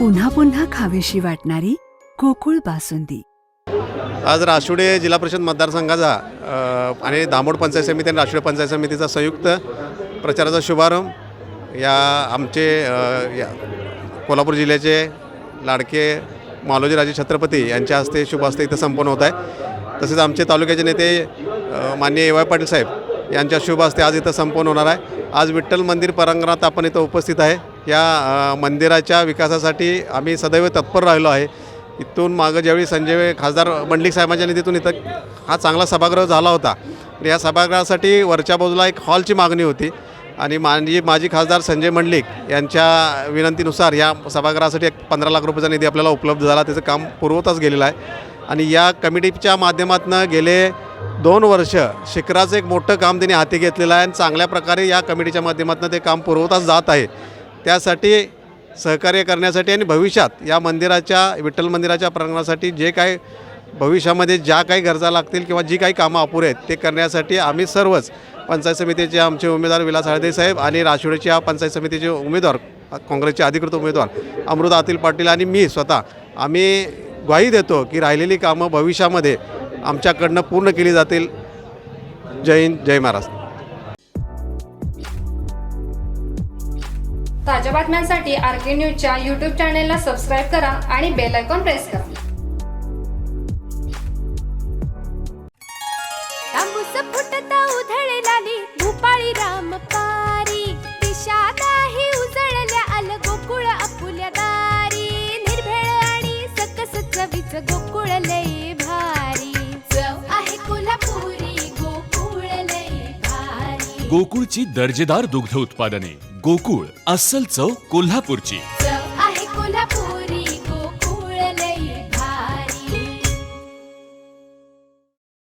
पुन्हा पुन्हा खावीशी वाटणारी गोकुळ बासुंदी. आज राशुडे जिल्हा परिषद मतदारसंघाचा आणि दामोड पंचायत समिती आणि राशुडे पंचायत समितीचा संयुक्त प्रचाराचा शुभारंभ. या आमचे या कोल्हापूर जिल्ह्याचे लाडके मालोजीराजे छत्रपती यांच्या हस्ते शुभ हस्ते इथं संपन्न होत आहे. तसेच आमचे तालुक्याचे नेते माननीय ए वाय पाटील साहेब यांच्या शुभ हस्ते आज इथं संपन्न होणार आहे. आज विठ्ठल मंदिर परांगणात आपण इथं उपस्थित आहे. या मंदिराच्या विकासासाठी आम्ही सदैव तत्पर राहिलो आहे. इथून मागं ज्यावेळी संजय खासदार मंडलिक साहेबांच्या निधीतून इथं हा चांगला सभागृह झाला होता. या सभागृहासाठी वरच्या बाजूला एक हॉलची मागणी होती आणि माजी माजी खासदार संजय मंडलिक यांच्या विनंतीनुसार या सभागृहासाठी एक पंधरा लाख रुपयाचा निधी आपल्याला उपलब्ध झाला. त्याचं काम पूर्वतच गेलेलं आहे. आणि या कमिटीच्या माध्यमातून गेले दोन वर्ष शिखराचं एक मोठं काम त्यांनी हाती घेतलेलं आहे आणि चांगल्या प्रकारे या कमिटीच्या माध्यमातून ते काम पुरवताच जात आहे. त्यासाठी सहकार्य करण्यासाठी आणि भविष्यात या मंदिराच्या विठ्ठल मंदिराच्या प्रांगणासाठी जे काय भविष्यामध्ये ज्या काही गरजा लागतील किंवा जी काही कामं अपुरे आहेत ते करण्यासाठी आम्ही सर्वच पंचायत समितीचे आमचे उमेदवार विलास हळदे साहेब आणि राशिवडीच्या पंचायत समितीचे उमेदवार काँग्रेसचे अधिकृत उमेदवार अमृता अतिल पाटील आणि मी स्वतः आम्ही ग्वाही देतो की राहिलेली कामं भविष्यामध्ये आमच्याकडनं पूर्ण केली जातील. जय हिंद जय महाराष्ट्र. ताज्या बातम्यांसाठी आर के न्यूजच्या यूट्यूब चॅनेलला सबस्क्राईब करा आणि बेल आयकॉन प्रेस करा. तांबूस फुटता उधळलाली भूपाळी राम पारी दिशादाही उजळल्या आल गोकुळ आपुल्या दारी. निर्भेळ आणि सकस चवीच गोकुळ लई भारी. चव आहे कोल्हापुरी गोकुळ लई भारी. गोकुळची दर्जेदार दुग्ध उत्पादने. गोकुळ अस्सल चव कोल्हापूरची.